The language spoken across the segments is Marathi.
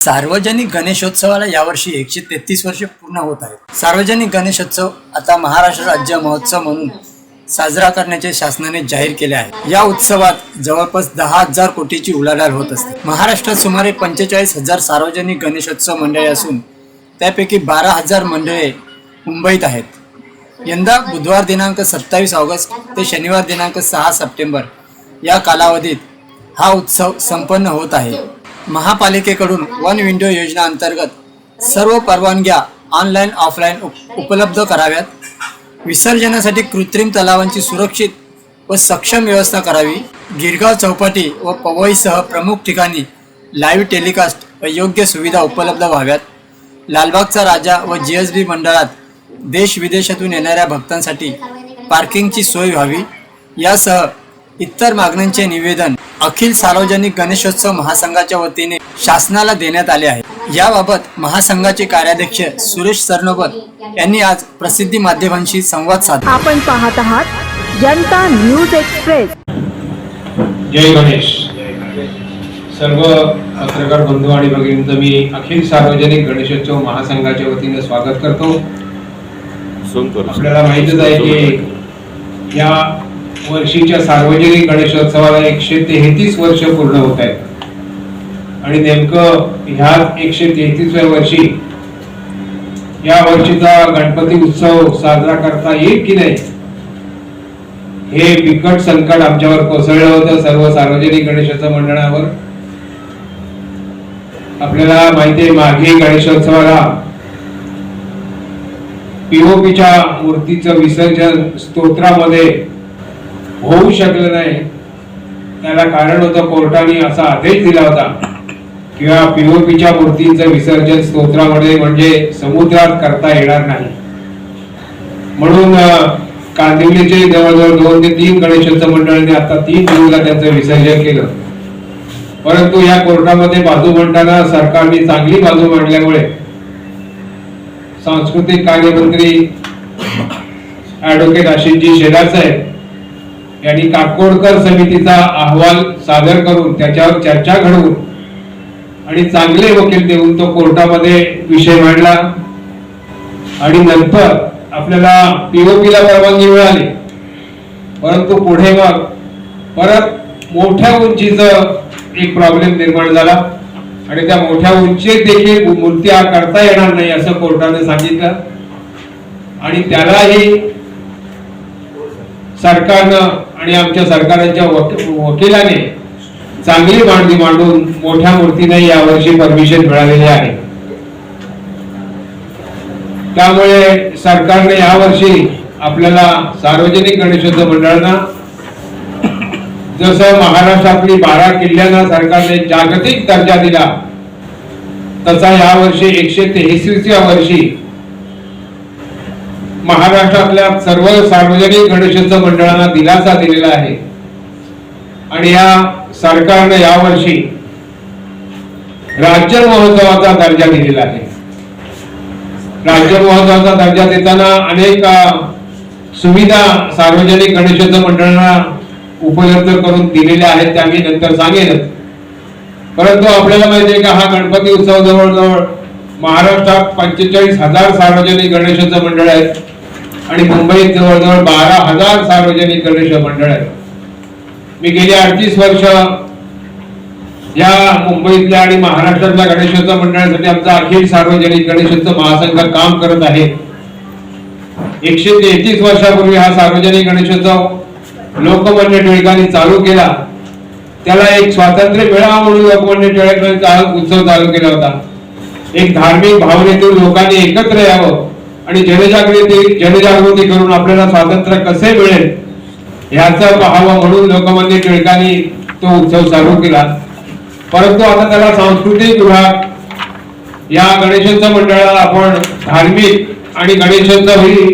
सार्वजनिक गणेशोत्सवाला यावर्षी एकशे तेहतीस वर्षे पूर्ण होत आहेत. सार्वजनिक गणेशोत्सव आता महाराष्ट्र राज्य महोत्सव म्हणून साजरा करण्याचे शासनाने जाहीर केले आहे. या उत्सवात जवळपास दहा हजार कोटीची उलाढाल होत असते. महाराष्ट्रात सुमारे पंचेचाळीस हजार सार्वजनिक गणेशोत्सव मंडळे असून त्यापैकी बारा हजार मंडळे मुंबईत आहेत. यंदा बुधवार दिनांक सत्तावीस ऑगस्ट ते शनिवार दिनांक सहा सप्टेंबर या कालावधीत हा उत्सव संपन्न होत आहे. महापालिकेकडून वन विंडो योजना अंतर्गत सर्व परवानग्या ऑनलाईन ऑफलाईन उप- उपलब्ध कराव्यात. विसर्जनासाठी कृत्रिम तलावांची सुरक्षित व सक्षम व्यवस्था करावी. गिरगाव चौपाटी व पवईसह प्रमुख ठिकाणी लाईव्ह टेलिकास्ट व योग्य सुविधा उपलब्ध व्हाव्यात. लालबागचा राजा व जी एस बी मंडळात देश विदेशातून येणाऱ्या भक्तांसाठी पार्किंगची सोय व्हावी. यासह इतर मागण्यांचे निवेदन अखिल सार्वजनिक गणेशोत्सव महासंघाच्या वतीने शासनाला देण्यात आले आहे. याबाबत महासंघाचे कार्याध्यक्ष सुरेश सरनोबत यांनी आज प्रसिद्धी माध्यमांशी संवाद साधला. आपण पाहत आहात जनता न्यूज एक्सप्रेस. जय गणेश. सर्व पत्रकार बंधू आणि भगिनींचं मी अखिल सार्वजनिक गणेशोत्सव महासंघाच्या वतीने स्वागत करतो. आपल्याला माहितच आहे की या वर्षीच्या सार्वजनिक गणेशोत्सवाला एकशे तेहतीस वर्ष पूर्ण होत आहेत. आणि नेमकं ह्याच एकशे तेहतीसव्या वर्षी या वर्षीचा गणपती उत्सव साजरा करता येईल की नाही हे बिकट संकट आमच्यावर कोसळलं होतं सर्व सार्वजनिक गणेशोत्सव मंडळावर. आपल्याला माहिती आहे मागे गणेशोत्सवाला पीओपीच्या मूर्तीचं विसर्जन स्तोत्रामध्ये होऊ शकलं नाही. त्याला कारण होतं कोर्टाने असा आदेश दिला होता किंवा पीओपीच्या मूर्तींचं विसर्जन स्तोत्रामध्ये म्हणजे समुद्रात करता येणार नाही. म्हणून कांदिवलीचे जवळजवळ दोन ते तीन गणेशोत्सव मंडळांनी आता तीन जूनला त्यांचं विसर्जन केलं. परंतु या कोर्टामध्ये बाजू मांडताना सरकारने चांगली बाजू मांडल्यामुळे सांस्कृतिक कार्यमंत्री ऍडव्होकेट आशिषजी शेलार साहेब यांनी काकोडकर समितीचा अहवाल सादर करून त्याच्यावर चर्चा घडवून आणि चांगले वकील देऊन तो कोर्टामध्ये विषय मांडला. आणि नंतर आपल्याला पीओपीला परवानगी मिळाली. परंतु पुढे मग परत मोठ्या उंचीचं एक प्रॉब्लेम निर्माण झाला. आणि त्या मोठ्या उंचीत देखील मूर्त्या करता येणार नाही असं कोर्टाने सांगितलं. आणि त्यालाही सरकारनं आणि आमच्या सरकारांच्या वकिलाने चांगली मांडणी मांडून मोठ्या मूर्तीने यावर्षी परमिशन मिळालेली आहे. त्यामुळे सरकारने यावर्षी आपल्याला सार्वजनिक गणेशोत्सव मंडळांना जसं महाराष्ट्रातली बारा किल्ल्यांना सरकारने जागतिक दर्जा दिला तसा यावर्षी एकशे तेहतीसव्या वर्षी महाराष्ट्रातल्या सर्व सार्वजनिक गणेशोत्सव मंडळांना दिलासा दिलेला आहे. आणि या सरकारने यावर्षी राज्य महोत्सवाचा दर्जा दिलेला आहे. राज्य महोत्सवाचा दर्जा देताना अनेक सुविधा सार्वजनिक गणेशोत्सव मंडळांना उपलब्ध करून दिलेल्या आहेत त्या मी नंतर सांगेनच परंतु आपल्याला माहिती आहे का हा गणपती उत्सव जवळजवळ महाराष्ट्रात पंचेचाळीस हजार सार्वजनिक गणेशोत्सव मंडळ आहेत. आणि मुंबईत जवळजवळ बारा हजार सार्वजनिक गणेश मंडळ आहेत. मी गेली अडतीस वर्ष या मुंबईतल्या आणि महाराष्ट्रातल्या गणेशोत्सव मंडळासाठी आमचा अखिल सार्वजनिक गणेशोत्सव महासंघ काम करत आहे. एकशे तेहतीस वर्षापूर्वी हा सार्वजनिक गणेशोत्सव लोकमान्य टिळकांनी चालू केला. त्याला एक स्वातंत्र्य मिळावा म्हणून लोकमान्य टिळकांनी उत्सव चालू केला होता. एक धार्मिक भावनेतून लोकांनी एकत्र यावं आणि जनजागृती जनजागृती करून आपल्याला स्वातंत्र्य कसे मिळेल ह्याचं पाहावं म्हणून लोकमान्य टिळकांनी तो उत्सव चालू केला. परंतु आता त्याला सांस्कृतिक विभाग या गणेशोत्सव मंडळाला आपण धार्मिक आणि गणेशोत्सव ही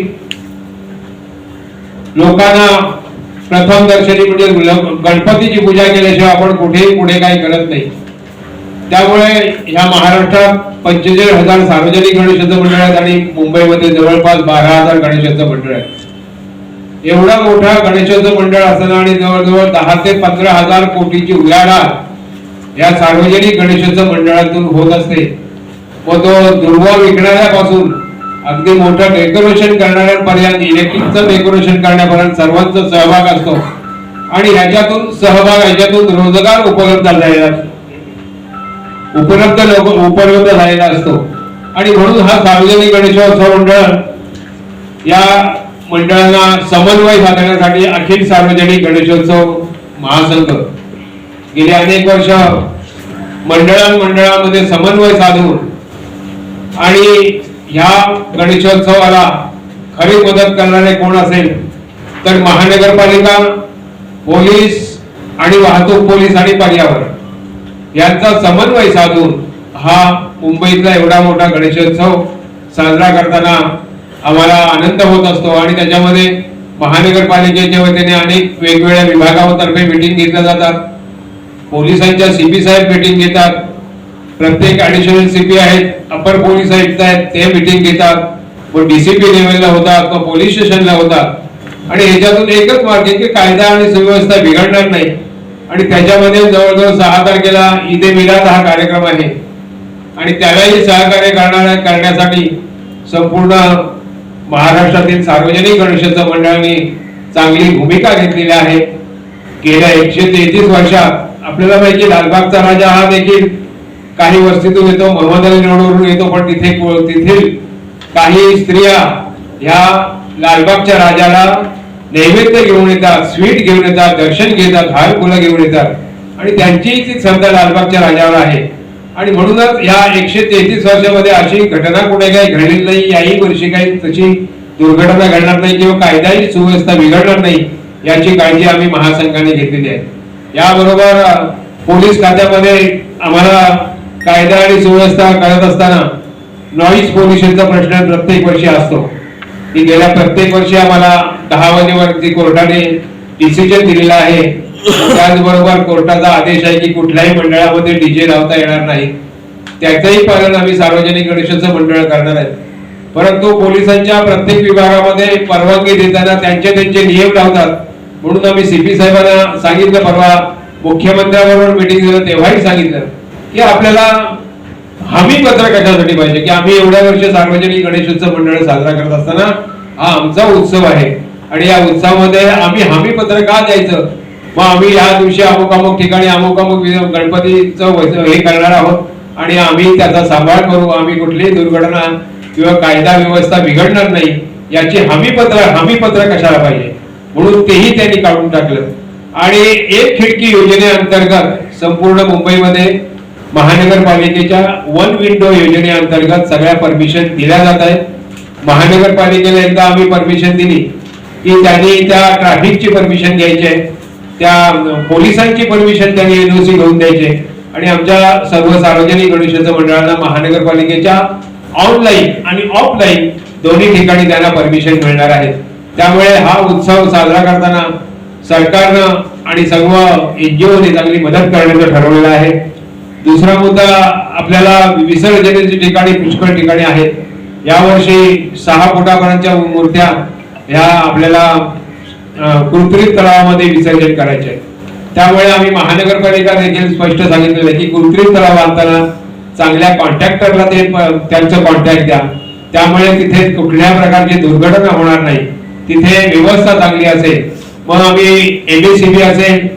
लोकांना प्रथम दर्शनी म्हणजे गणपतीची पूजा केल्याशिवाय आपण कुठेही पुढे काही करत नाही. त्यामुळे ह्या महाराष्ट्रात पंचेचाळीस हजार सार्वजनिक गणेशोत्सव मंडळ आहेत आणि मुंबईमध्ये जवळपास बारा हजार गणेशोत्सव मंडळ आहेत. एवढा मोठा गणेशोत्सव मंडळ असताना आणि जवळजवळ दहा ते पंधरा हजार कोटीची उलाढाल या सार्वजनिक गणेशोत्सव मंडळातून होत असते. व तो दुर्वा विकणाऱ्यापासून अगदी मोठं डेकोरेशन करणाऱ्यांपर्यंत इलेक्ट्रिकचं डेकोरेशन करण्यापर्यंत सर्वांचा सहभाग असतो. आणि ह्याच्यातून सहभाग ह्याच्यातून रोजगार उपलब्ध झालेला उपलब्ध लोक उपलब्ध झालेला असतो. आणि म्हणून हा सार्वजनिक गणेशोत्सव मंडळ या मंडळांना समन्वय साधण्यासाठी अखिल सार्वजनिक गणेशोत्सव महासंघ गेली अनेक वर्ष मंडळांमंडळामध्ये समन्वय साधून आणि ह्या गणेशोत्सवाला खरी मदत करणारे कोण असेल तर महानगरपालिका पोलीस आणि वाहतूक पोलीस आणि पर्यावरण. यांचा समन्वय साधून हा मुंबईतला एवढा मोठा गणेशोत्सव साजरा करताना आम्हाला आनंद होत असतो आणि त्याच्यामध्ये महानगरपालिकेच्या वतीने अनेक वेगवेगळ्या विभागातर्फे मिटिंग घेतल्या जातात. पोलिसांच्या सीपी साहेब मिटिंग घेतात. प्रत्येक ऍडिशनल सीपी आहेत अपर पोलीस आयुक्त आहेत ते मिटिंग घेतात. व डीसीपी लेवलला होतात व पोलीस स्टेशनला होतात. आणि ह्याच्यातून एकच मार्ग आहे की कायदा आणि सुव्यवस्था बिघडणार नाही. आणि त्याच्यामध्ये जवळजवळ सहा तारखेला ईद ए मिलाद हा कार्यक्रम आहे. आणि त्यालाही सहकार्य करणार करण्यासाठी संपूर्ण महाराष्ट्रातील सार्वजनिक गणेशोत्सव मंडळाने चांगली भूमिका घेतलेली आहे. गेल्या एकशे तेहतीस वर्षात आपल्याला माहिती लालबागचा राजा हा देखील काही वस्तीतून येतो मोहम्मद अली रोडवरून येतो पण तिथे तिथील काही स्त्रिया ह्या लालबागच्या राजाला नैवेद्य घेऊन येतात स्वीट घेऊन येतात दर्शन घेतात हार फुलं घेऊन येतात. आणि त्यांचीही ती श्रद्धा लालबागच्या राजावर आहे. आणि म्हणूनच या एकशे तेहतीस वर्षामध्ये अशी घटना कुठे काही घडली नाही याही वर्षी काही तशी दुर्घटना घडणार नाही किंवा कायदाही सुव्यवस्था बिघडणार नाही याची काळजी आम्ही महासंघाने घेतलेली आहे. याबरोबर पोलीस खात्यामध्ये आम्हाला कायदा आणि सुव्यवस्था करत असताना नॉईज पोल्युशनचा प्रश्न प्रत्येक वर्षी असतो. की गेल्या प्रत्येक वर्षी आम्हाला दहा वाजेवरती कोर्टाने डिसिजन दिलेला आहे त्याचबरोबर कोर्टाचा आदेश आहे की कुठल्याही मंडळामध्ये डीजे लावता येणार नाही. त्याचंही पालन आम्ही सार्वजनिक गणेशोत्सव मंडळ करणार आहे. परंतु पोलिसांच्या प्रत्येक विभागामध्ये परवानगी देताना त्यांचे त्यांचे नियम लावतात. म्हणून आम्ही सीपी साहेबांना सांगितलं परवा मुख्यमंत्र्यांबरोबर मिटिंग झालं तेव्हाही सांगितलं की आपल्याला हमी पत्र कशासाठी पाहिजे? की आम्ही एवढ्या वर्ष सार्वजनिक गणेशोत्सव मंडळ साजरा करत असताना हा आमचा उत्सव आहे. आणि या उत्सवामध्ये आम्ही हमी पत्र का द्यायचं मग आम्ही या दिवशी अमुक अमुक ठिकाणी अमुक अमुक गणपतीचं हे करणार आहोत. आणि आम्ही त्याचा सांभाळ करू. आम्ही कुठलीही दुर्घटना किंवा कायदा व्यवस्था बिघडणार नाही. याची हमी पत्र हमी पत्र कशाला पाहिजे? म्हणून तेही त्यांनी काढून टाकलं. आणि एक खिडकी योजनेअंतर्गत संपूर्ण मुंबईमध्ये महानगरपालिकेच्या वन विंडो योजनेअंतर्गत सगळ्या परमिशन दिल्या जात आहेत. महानगरपालिकेला एकदा आम्ही परमिशन दिली की त्यांनी त्या ट्रॅफिकची परमिशन घ्यायची आहे त्या पोलिसांची परमिशन त्यांनी एनओसी घेऊन द्यायचे. आणि आमच्या सर्व सार्वजनिक गणेशोत्सव मंडळांना महानगरपालिकेच्या ऑनलाईन आणि ऑफलाईन दोन्ही ठिकाणी त्यांना परमिशन मिळणार आहे. त्यामुळे हा उत्सव साजरा करताना सरकारनं आणि सर्व एनजीओने चांगली मदत करण्याचं ठरवलेलं आहे. दुसरा मुद्दा आपल्याला विसर्जनेची ठिकाणी पुष्कळ ठिकाणी आहेत. यावर्षी सहा फुटापर्यंतच्या मूर्त्या ह्या आपल्याला कृत्रिम तलावामध्ये विसर्जन करायचे त्यामुळे आम्ही महानगरपालिका देखील स्पष्ट सांगितलेलं आहे की कृत्रिम तलाव बांधताना चांगल्या कॉन्ट्रॅक्टरला ते त्यांचं कॉन्टॅक्ट द्या. त्यामुळे तिथे कुठल्या प्रकारची दुर्घटना होणार नाही. तिथे व्यवस्था चांगली असेल. मग आम्ही एमएससीबी असेल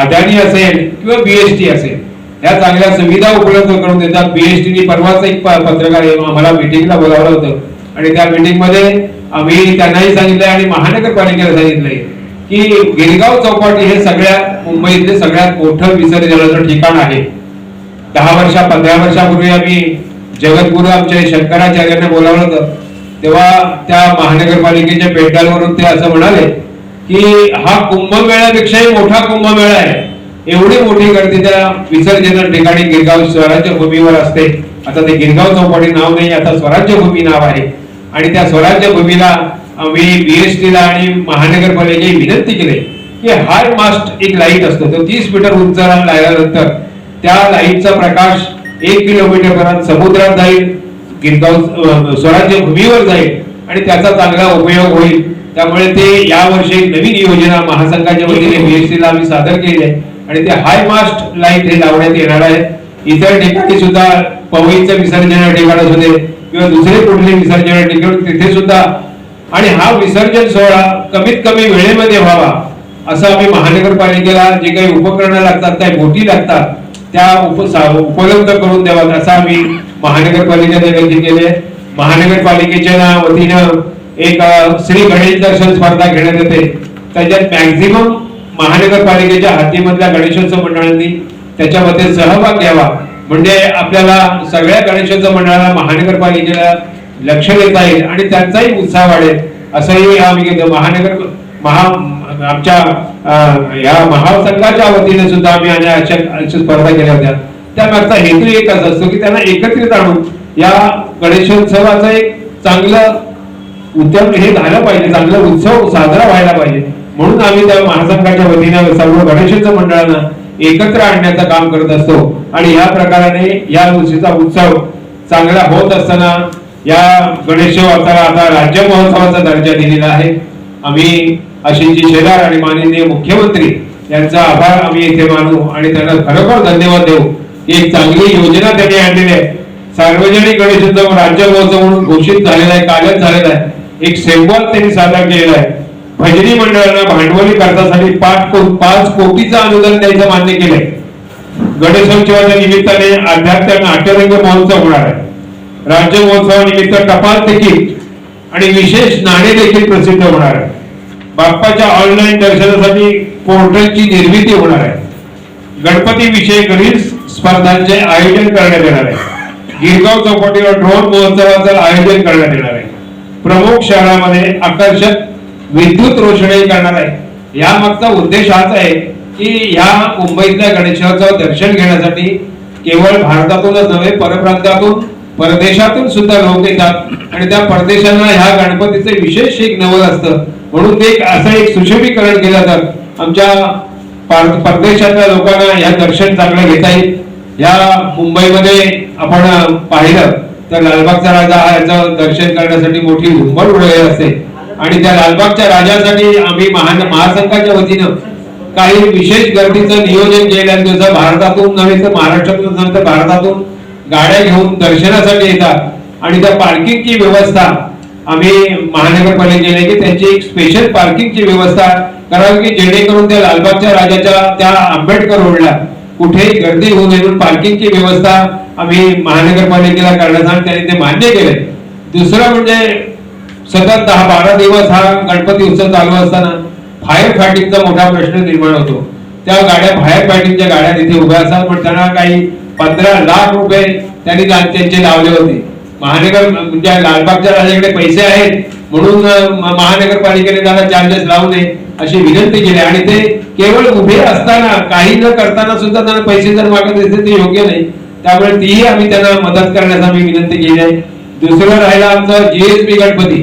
अदानी असेल किंवा बीएसटी असेल. या चांगल्या सुविधा उपलब्ध करून देतात. पीएचडी परवाच एक पत्रकार येऊन आम्हाला मिटिंगला बोलावलं होतं. आणि त्या मिटिंगमध्ये आम्ही त्यांनाही सांगितलंय आणि महानगरपालिकेला सांगितलंय की गिरगाव चौपाटी हे सगळ्यात मुंबईतले सगळ्यात मोठं विसर्जनाचं ठिकाण आहे. दहा वर्षा पंधरा वर्षापूर्वी आम्ही जगद्गुरु आमच्या शंकराचार्यांना बोलावलं होतं. तेव्हा त्या महानगरपालिकेच्या पेटालवरून ते असं म्हणाले की हा कुंभमेळ्यापेक्षाही मोठा कुंभमेळा आहे. एवढी मोठी गर्दी त्या विसर्जन ठिकाणी गिरगाव स्वराज्य भूमीवर असते. आता ते गिरगाव चौपाटी नाव नाही आता स्वराज्य भूमी नाव आहे. आणि त्या स्वराज्य भूमीला आम्ही बीएसटीला आणि महानगरपालिकेने विनंती केली की हाय मास्ट एक लाइट असतो तो तीस मीटर उंच लागल्यानंतर त्या लाईटचा प्रकाश एक किलोमीटर पर्यंत समुद्रात जाईल गिरगाव स्वराज्य भूमीवर जाईल आणि त्याचा चांगला उपयोग होईल. त्यामुळे ते यावर्षी एक नवीन योजना महासंघाच्या वतीने बीएसटीला आम्ही सादर केली आहे. आणि ते हाय मास्ट लाइट हे लावण्यात येणार आहे. इतर ठिकाणी सुद्धा पवईचं विसर्जन ठिकाण असू दे किंवा दुसरे कुठले विसर्जन ठिकाण तिथे सुद्धा. आणि हा विसर्जन सोहळा कमीत कमी वेळेमध्ये व्हावा असं आम्ही महानगरपालिकेला जे काही उपकरणं लागतात काही बोटी लागतात त्या उप उपलब्ध करून द्याव्यात असं आम्ही महानगरपालिकेने व्यक्त केले महानगरपालिकेच्या वतीनं एक श्री गणेश दर्शन स्पर्धा घेण्यात येते. त्याच्यात मॅक्झिमम महानगरपालिकेच्या हद्दीमधल्या गणेशोत्सव मंडळांनी त्याच्यामध्ये सहभाग घ्यावा. म्हणजे आपल्याला सगळ्या गणेशोत्सव मंडळाला महानगरपालिकेला लक्ष देता येईल आणि त्यांचाही उत्साह वाढेल. असंही आम्ही घेतो महानगर महा आमच्या या महासंघाच्या वतीने सुद्धा आम्ही आणि अशा अशा स्पर्धा केल्या होत्या. त्यामागचा हेतू एकच असतो की त्यांना एकत्रित आणून या गणेशोत्सवाचं एक चांगलं उद्यम हे झालं पाहिजे. चांगला उत्सव साजरा व्हायला पाहिजे. म्हणून आम्ही त्या महासंघाच्या वतीने सर्व गणेशोत्सव मंडळांना एकत्र आणण्याचं काम करत असतो. आणि या प्रकाराने या वर्षीचा उत्सव चांगला होत असताना या गणेशोत्सवाला आता राज्य महोत्सवाचा दर्जा दिलेला आहे. आम्ही अशिंजी शेलार आणि माननीय मुख्यमंत्री यांचा आभार आम्ही येथे मानू आणि त्यांना खरोखर धन्यवाद देऊ. ही एक चांगली योजना त्यांनी आणलेली आहे. सार्वजनिक गणेशोत्सव राज्य महोत्सव म्हणून घोषित झालेला आहे कालच झालेला आहे. एक सेंबॉल त्यांनी सादर केलेला आहे. भजनी मंडळांना भांडवली खर्चासाठी पाच को पाच कोटीचं अनुदान द्यायचं मान्य केलंय. गणेशोत्सवाच्या निमित्ताने अध्यात्म नाट्यरंग महोत्सव होणार आहे. राज्य महोत्सवानिमित्त टपाल तिकीट आणि विशेष नाणे देखील प्रसिद्ध होणार आहे. बाप्पाच्या ऑनलाईन दर्शनासाठी पोर्टलची निर्मिती होणार आहे. गणपती विषयक रील्स स्पर्धांचे आयोजन करण्यात येणार आहे. गिरगाव चौपाटीवर ड्रोन महोत्सवाचं आयोजन करण्यात येणार आहे. प्रमुख शहरामध्ये आकर्षक विद्युत रोषणाई करणार आहे. या मागचा उद्देश हाच आहे की या मुंबईतल्या गणेशोत्सव दर्शन घेण्यासाठी केवळ भारतातूनच नव्हे परप्रांतातून परदेशातून सुद्धा लोक येतात. आणि त्या परदेशांना ह्या गणपतीचे विशेष एक नवल असतं. म्हणून ते एक असं एक सुशोभीकरण केलं तर आमच्या परदेशातल्या लोकांना या दर्शन चांगलं घेता येईल. या मुंबईमध्ये आपण पाहिलं तर लालबागचा राजा हा याचं दर्शन करण्यासाठी मोठी उंबड उडलेली असते. आणि त्या लालबागच्या राजासाठी आम्ही महासंघाच्या वतीनं काही विशेष गर्दीचं नियोजन केलं जसं भारतातून नव्हे तर महाराष्ट्रातून नव्हे तर भारतातून गाड्या घेऊन दर्शनासाठी येतात. आणि त्या पार्किंगची व्यवस्था आम्ही महानगरपालिकेने की त्यांची एक स्पेशल पार्किंगची व्यवस्था करावी की जेणेकरून त्या लालबागच्या राजाच्या त्या आंबेडकर रोडला कुठेही गर्दी होऊ नये म्हणून पार्किंगची व्यवस्था आम्ही महानगरपालिकेला करण्याचा त्यांनी ते मान्य केले दुसरं म्हणजे सतत दहा बारा दिवस हा गणपती उत्सव चालू असताना फायर फायटिंगचा मोठा प्रश्न निर्माण होतो. त्या गाड्या फायर फायटिंगच्या गाड्या तिथे उभ्या असतात. पण त्यांना काही पंधरा लाख रुपये त्यांनी त्यांचे लावले होते. महानगर म्हणजे लालबागच्या राजाकडे पैसे आहेत. म्हणून महानगरपालिकेने त्याला चार्जेस लावू नये अशी विनंती केली. आणि ते केवळ उभे असताना काही न करताना सुद्धा त्यांना पैसे जर मागत असतील ते योग्य नाही. त्यामुळे तीही आम्ही त्यांना मदत करण्याचा मी विनंती केली आहे. दुसरं राहिला आमचा जीएसबी गणपती.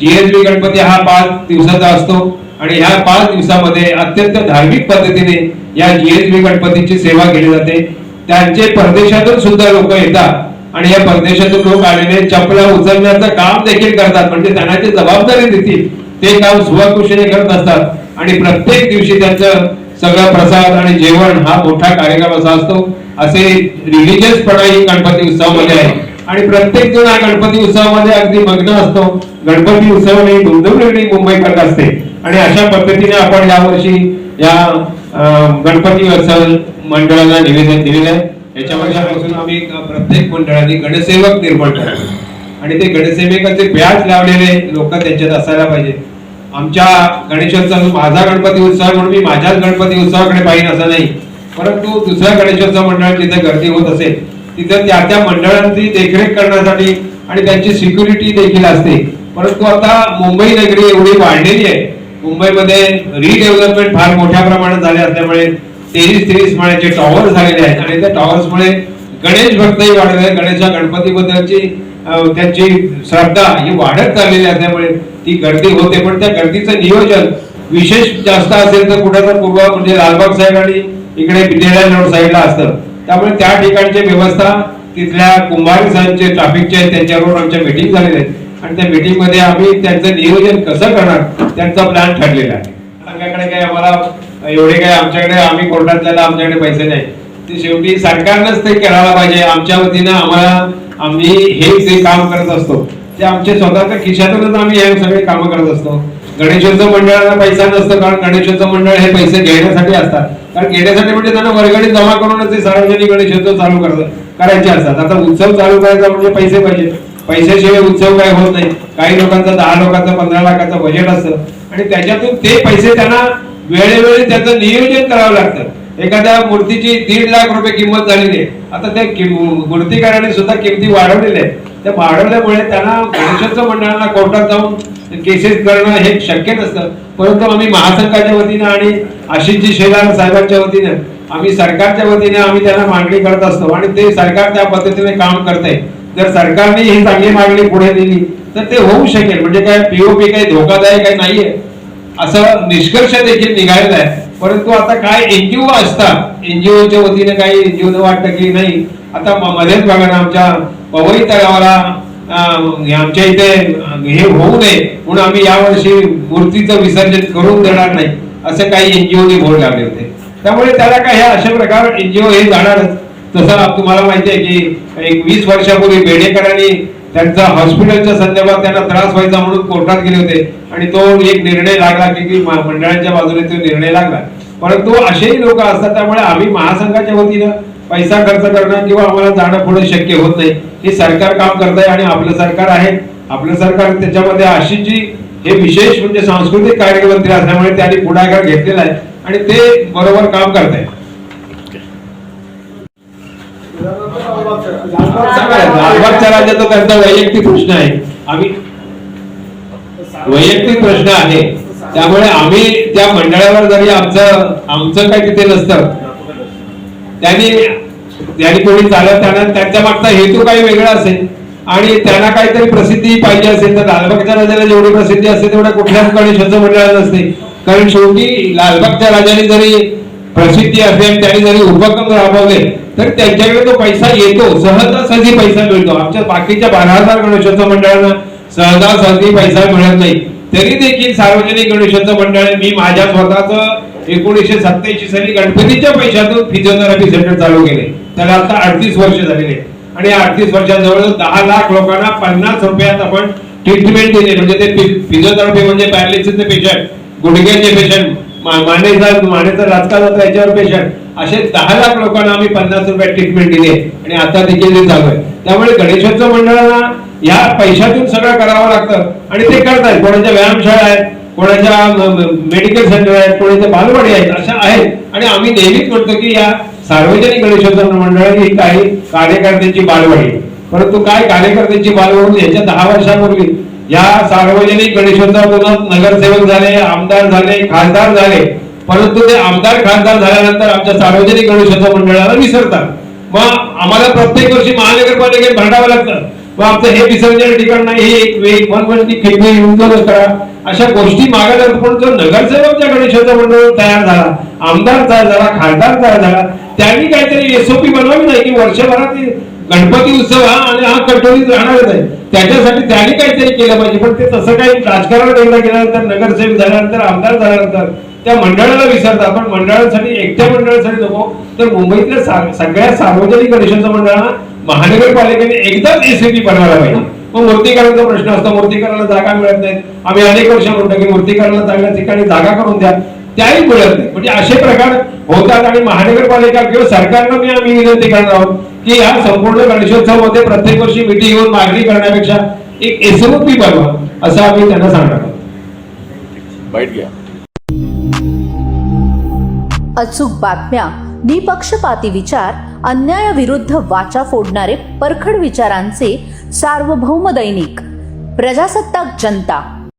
जीएसबी गणपती हा पाच दिवसाचा असतो आणि ह्या पाच दिवसामध्ये अत्यंत धार्मिक पद्धतीने या जीएसबी गणपतीची सेवा केली जाते. त्यांचे परदेशातून सुद्धा लोक येतात आणि या परदेशातून लोक आलेले चपला उचलण्याचं काम देखील करतात. म्हणजे त्यांना जे जबाबदारी देतील ते काम सुवाकुशीने करत असतात. आणि प्रत्येक दिवशी त्यांचं सगळं प्रसाद आणि जेवण हा मोठा कार्यक्रम असा असतो. असे रिलिजियसपणा ही गणपती उत्सवामध्ये आहे. आणि प्रत्येक जण हा गणपती उत्सवामध्ये अगदी मग्न असतो. गणपती उत्सवाने धुमधुमलेली मुंबई करत असते. आणि अशा पद्धतीने आपण यावर्षी या गणपती उत्सव मंडळाला निवेदन दिलेलं आहे. याच्यामध्ये आम्ही प्रत्येक मंडळाने गणसेवक निर्माण करतो. आणि ते गणसेवकाचे ब्याज लावलेले लोक त्यांच्यात असायला पाहिजे. आमच्या गणेशोत्सव माझा गणपती उत्सव म्हणून मी माझ्याच गणपती उत्सवाकडे पाहिजे असं नाही. परंतु दुसऱ्या गणेशोत्सव मंडळात जिथे गर्दी होत असेल तिथे त्या त्या मंडळांची देखरेख करण्यासाठी आणि त्यांची सिक्युरिटी देखील असते. परंतु आता मुंबई नगरी एवढी वाढलेली आहे. मुंबईमध्ये रिडेव्हलपमेंट फार मोठ्या प्रमाणात झाले असल्यामुळे तेवीस तेवीस माळ्याचे टॉवर झालेले आहेत. आणि त्या टॉवर्समुळे गणेश भक्तही वाढले आहेत. गणेशा गणपतीबद्दलची त्यांची श्रद्धा ही वाढत चाललेली असल्यामुळे ती गर्दी होते. पण त्या गर्दीचं नियोजन विशेष जास्त असेल तर कुठं तर पूर्व म्हणजे लालबाग साईड आणि इकडे विद्यालय रोड साईडला असतं. त्यामुळे त्या ठिकाणची व्यवस्था तिथल्या कुंभारी साहेबचे ट्रॅफिकचे त्यांच्याबरोबर आमच्या मीटिंग झालेल्या आहेत. आणि त्या मीटिंगमध्ये आम्ही त्यांचं नियोजन कसं करणार त्यांचा प्लॅन ठरलेला आहे. आमच्याकडे काही आम्हाला एवढे काय आमच्याकडे आम्ही कोर्टात जायला आमच्याकडे पैसे नाही. ते शेवटी सरकारनंच ते करायला पाहिजे. आमच्या वतीनं आम्हाला आम्ही हे जे काम करत असतो ते आमच्या स्वतःच्या खिशातूनच आम्ही हे सगळे कामं करत असतो. गणेशोत्सव मंडळाला पैसा नसतो कारण गणेशोत्सव मंडळ हे पैसे घेण्यासाठी असतात. कारण घेण्यासाठी म्हणजे त्यांना वर्गणी जमा करूनच ते सार्वजनिक गणेशोत्सव चालू करतात करायचे असतात. आता उत्सव चालू करायचा म्हणजे पैसे पाहिजे. पैशाशिवाय उत्सव काय होत नाही. काही लोकांचं दहा लोकांचं पंधरा लाखाचं बजेट असतं. आणि त्याच्यातून ते पैसे त्यांना वेळेवेळी त्याचं नियोजन करावं लागतं. एखाद्या मूर्तीची दीड लाख रुपये किंमत झालेली आहे. आता त्या मूर्तीकाराने सुद्धा किमती वाढवलेल्या आहेत. त्या वाढवल्यामुळे त्यांना गणेशोत्सव मंडळांना कोर्टात जाऊन केसेस करणं हे शक्य नसतं. परंतु आम्ही महासंघाच्या वतीनं आणि आशिषजी शेलार साहेबांच्या वतीनं आम्ही सरकारच्या वतीने आम्ही त्यांना मागणी करत असतो आणि ते सरकार त्या पद्धतीने काम करते जर सरकारने ही चांगली मागणी पुढे दिली तर ते होऊ शकेल. म्हणजे काय पीओपी काही धोकादायक काही नाहीये. असं निष्कर्ष देखील निघालेला आहे. परंतु आता काय एनजीओ असतात एनजीओच्या वतीने काही एनजीओ वाटतं की नाही आता मध्येच बघा ना आमच्या पवई तलावाला आमच्या इथे हे होऊ नये म्हणून आम्ही यावर्षी मूर्तीचं विसर्जन करून देणार नाही असे काही एनजीओने बोर्ड लावले होते. त्यामुळे त्याला काय हे अशा प्रकार एनजीओ हे जाणारच. तसं तुम्हाला माहिती आहे की एक वीस वर्षापूर्वी बेडेकरांनी त्यांचा हॉस्पिटलच्या संदर्भात त्यांना त्रास व्हायचा म्हणून कोर्टात गेले होते. आणि तो एक निर्णय लागला की मंडळांच्या बाजूने तो निर्णय लागला. परंतु असेही लोक असतात त्यामुळे आम्ही महासंघाच्या वतीनं पैसा खर्च करणं किंवा आम्हाला जाणं पुढे शक्य होत नाही. हे सरकार काम करत आहे आणि आपलं सरकार आहे. आपलं सरकार त्याच्यामध्ये अशी जी हे विशेष म्हणजे सांस्कृतिक कार्यमंत्री असल्यामुळे त्यांनी पुढाकार घेतलेला आहे. आणि ते बरोबर काम करत आहे लालबागच्या राज्याचा त्यांचा वैयक्तिक प्रश्न आहे? आम्ही वैयक्तिक प्रश्न आहे. त्यामुळे आम्ही त्या मंडळावर जरी आमचं आमचं काही तिथे नसतं त्यांनी त्यांनी कोणी चालत त्यांना त्यांच्या मागचा हेतू काही वेगळा असेल. आणि त्यांना काहीतरी प्रसिद्धी पाहिजे असेल तर लालबागच्या राजाला जेवढी प्रसिद्धी असते तेवढ्या कुठल्याच गणेशाचं मंडळाला नसते. कारण शेवटी लालबागच्या राजाने जरी प्रसिद्धी असेल त्यांनी जरी उपक्रम राबवले तर त्यांच्याकडे तो पैसा येतो. सहजासहजी पैसा मिळतो. आमच्या बाकीच्या बारा हजार गणेशोत्सव मंडळांना सहजासहजी पैसा मिळत नाही. तरी देखील सार्वजनिक गणेशोत्सव मंडळ मी माझ्या स्वतःच एकोणीसशे सत्त्याऐंशी साली गणपतीच्या पैशातून फिजिओथेरपी सेंटर चालू केले. त्याला आता अडतीस वर्ष झालेले आणि अडतीस वर्षाजवळ दहा लाख लोकांना पन्नास रुपयात आपण ट्रीटमेंट दिली. म्हणजे ते फिजिओथेरपी म्हणजे पॅरालिसिसचे पेशंट गुडघ्याचे पेशंट मानेचा मानेचा राजकारण होता याच्यावर पेशंट असे दहा लाख लोकांना आम्ही पन्नास रुपयात ट्रीटमेंट दिली आणि आता देखील ते चालू आहे त्यामुळे गणेशोत्सव मंडळाला या पैशातून सगळं करावं लागतं. आणि ते करतात कोणाच्या व्यायामशाळा आहेत कोणाच्या मेडिकल सेंटर आहेत कोणाच्या बालवाडी आहेत अशा आहेत. आणि आम्ही नेहमीच म्हणतो की या सार्वजनिक गणेशोत्सव मंडळ ही काही कार्यकर्त्यांची बालवाडी आहे. परंतु काय कार्यकर्त्यांची बालवाडी याच्या दहा वर्षापूर्वी या सार्वजनिक गणेशोत्सवातूनच नगरसेवक झाले आमदार झाले खासदार झाले. परंतु ते आमदार खासदार झाल्यानंतर आमच्या सार्वजनिक गणेशोत्सव मंडळाला विसरतात. मग आम्हाला प्रत्येक वर्षी महानगरपालिकेत भरडावं लागतं. मग आमचं हे विसर्जन ठिकाण नाही हे एक वेग वनवंती खेळणी युद्ध करा. अशा गोष्टी मागायला पण जो नगरसेवक ज्या मंडळ तयार झाला आमदार तयार झाला खासदार तयार झाला त्यांनी काहीतरी एसओपी बनवावी नाही की वर्षभरात गणपती उत्सव हा आणि हा कटोरीत राहणारच आहे. त्याच्यासाठी त्यांनी काहीतरी केलं पाहिजे पण ते तसं काही राजकारण एकदा गेल्यानंतर नगरसेवक झाल्यानंतर आमदार झाल्यानंतर त्या मंडळाला विसरतात पण मंडळांसाठी एकट्या मंडळासाठी नको तर मुंबईतल्या सगळ्या सार्वजनिक गणेशोत्सव मंडळांना महानगरपालिकेने एकदाच एसीपी बनवायला पाहिजे. मग मूर्तीकरणाचा प्रश्न असतो मूर्तीकरणाला जागा मिळत नाहीत आम्ही अनेक वर्ष म्हणतो की मूर्तीकरणाला चांगल्या ठिकाणी जागा करून द्या. त्याही मिळत नाही. म्हणजे असे प्रकार होतात आणि महानगरपालिका किंवा सरकारला मी आम्ही विनंती करणार आहोत की या संपूर्ण गणेशोत्सवमध्ये प्रत्येक वर्षी मिटिंग घेऊन मागणी करण्यापेक्षा एक एसओपी बनवा असं आम्ही त्यांना सांगणार आहोत. बैठ गया. अचूक बातम्या निपक्षपाती विचार अन्यायाविरुद्ध वाचा फोडणारे परखड विचारांचे सार्वभौम दैनिक प्रजासत्ताक जनता.